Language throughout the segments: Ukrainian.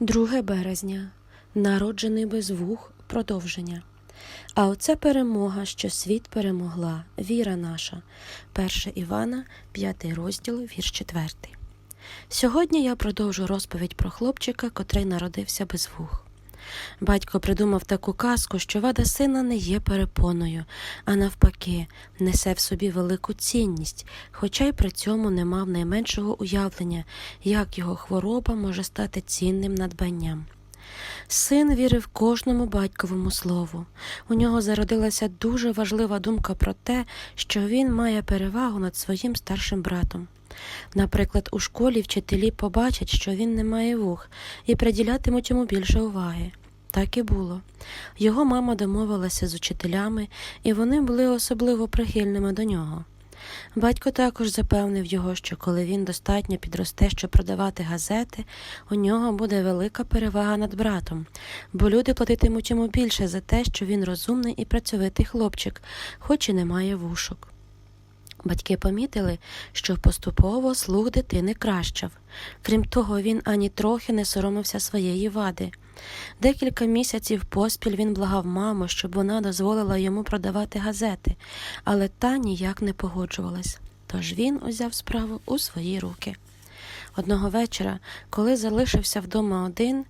2 березня. Народжений без вух продовження. А оце перемога, що світ перемогла, віра наша. 1 Івана, 5 розділ, вірш 4. Сьогодні я продовжу розповідь про хлопчика, котрий народився без вух. Батько придумав таку казку, що вада сина не є перепоною, а навпаки, несе в собі велику цінність, хоча й при цьому не мав найменшого уявлення, як його хвороба може стати цінним надбанням. Син вірив кожному батьковому слову. У нього зародилася дуже важлива думка про те, що він має перевагу над своїм старшим братом. Наприклад, у школі вчителі побачать, що він не має вух, і приділятимуть йому більше уваги. Так і було. Його мама домовилася з учителями, і вони були особливо прихильними до нього. Батько також запевнив його, що коли він достатньо підросте, щоб продавати газети, у нього буде велика перевага над братом, бо люди платитимуть йому більше за те, що він розумний і працьовитий хлопчик, хоч і не має вушок. Батьки помітили, що поступово слух дитини кращав. Крім того, він ані трохи не соромився своєї вади. Декілька місяців поспіль він благав маму, щоб вона дозволила йому продавати газети, але та ніяк не погоджувалась. Тож він узяв справу у свої руки. Одного вечора, коли залишився вдома один,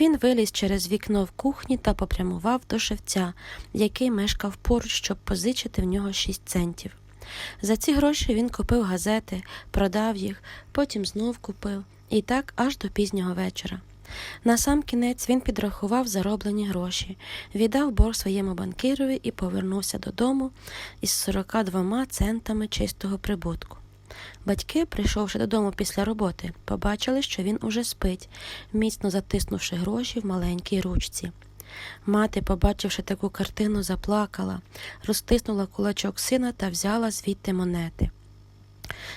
він виліз через вікно в кухні та попрямував до шевця, який мешкав поруч, щоб позичити в нього шість центів. За ці гроші він купив газети, продав їх, потім знов купив, і так аж до пізнього вечора. На сам кінець він підрахував зароблені гроші, віддав борг своєму банкірові і повернувся додому із 42 центами чистого прибутку. Батьки, прийшовши додому після роботи, побачили, що він уже спить, міцно затиснувши гроші в маленькій ручці. Мати, побачивши таку картину, заплакала, розтиснула кулачок сина та взяла звідти монети.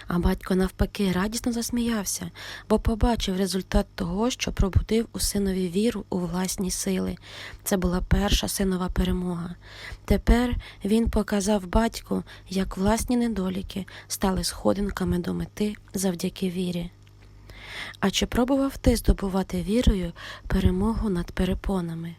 А батько навпаки радісно засміявся, бо побачив результат того, що пробудив у синові віру у власні сили. Це була перша синова перемога. Тепер він показав батьку, як власні недоліки стали сходинками до мети завдяки вірі. А чи пробував ти здобувати вірою перемогу над перепонами?